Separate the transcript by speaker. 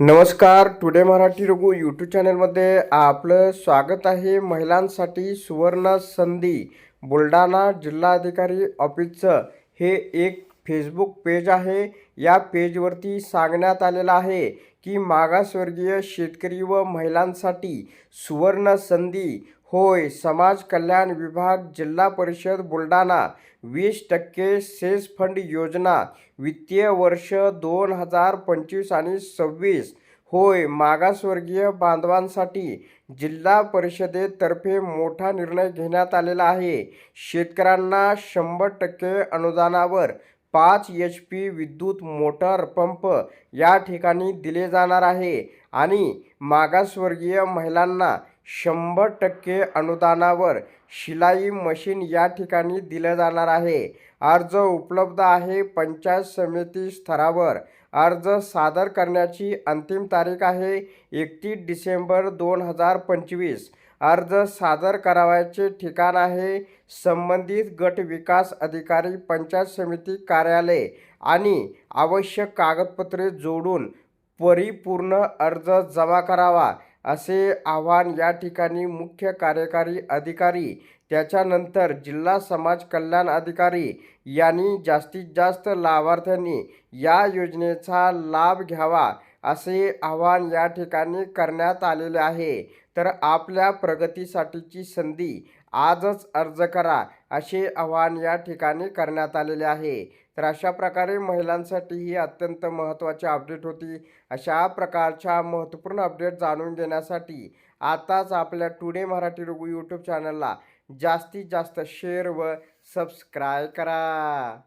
Speaker 1: नमस्कार today Marathi Raghu YouTube चॅनलमध्ये आपलं स्वागत आहे महिलांसाठी सुवर्ण संधी. बुलढाणा जिल्हाधिकारी ऑफिसचं हे एक फेसबुक पेज आहे. या पेजवरती सांगण्यात आलेलं आहे की मागासवर्गीय शेतकरी व महिलांसाठी सुवर्ण संधी. होय समाज कल्याण विभाग जिल्हा परिषद बुलढाणा. वीस टक्के सेस फंड योजना. वित्तीय वर्ष दोन हजार पंचवीस आणि सव्वीस. होय मागासवर्गीय बांधवांसाठी जिल्हा परिषदेतर्फे मोठा निर्णय घेण्यात आलेला आहे. शेतकऱ्यांना शंभर टक्के अनुदानावर पाच एच पी विद्युत मोटर पंप या ठिकाणी दिले जाणार आहे. आणि मागासवर्गीय महिलांना शंभर टक्के अनुदानावर शिलाई मशीन या ठिकाणी दिलं जाणार आहे. अर्ज उपलब्ध आहे. पंचायत समिती स्तरावर अर्ज सादर करण्याची अंतिम तारीख आहे. एकतीस डिसेंबर दोन हजार पंचवीस. अर्ज सादर करावयाचे ठिकाण आहे. संबंधित गट विकास अधिकारी पंचायत समिती कार्यालय आणि आवश्यक कागदपत्रे जोडून परिपूर्ण अर्ज जमा करावा. असे आवाहन या ठिकाणी मुख्य कार्यकारी अधिकारी त्याच्यानंतर जिल्हा समाज कल्याण अधिकारी यांनी जास्तीत जास्त लाभार्थ्यांनी या योजनेचा लाभ घ्यावा असे आवाहन या ठिकाणी करण्यात आलेले आहे. तर आपल्या प्रगतीसाठीची संधी आजच अर्ज करा असे आवाहन या ठिकाणी करण्यात आलेले आहे. तर अशा प्रकारे महिलांसाठी ही अत्यंत महत्त्वाची अपडेट होती. अशा प्रकारच्या महत्त्वपूर्ण अपडेट जाणून घेण्यासाठी आताच आपल्या टुडे मराठी रघु यूट्यूब चॅनलला जास्तीत जास्त शेअर व सबस्क्राईब करा.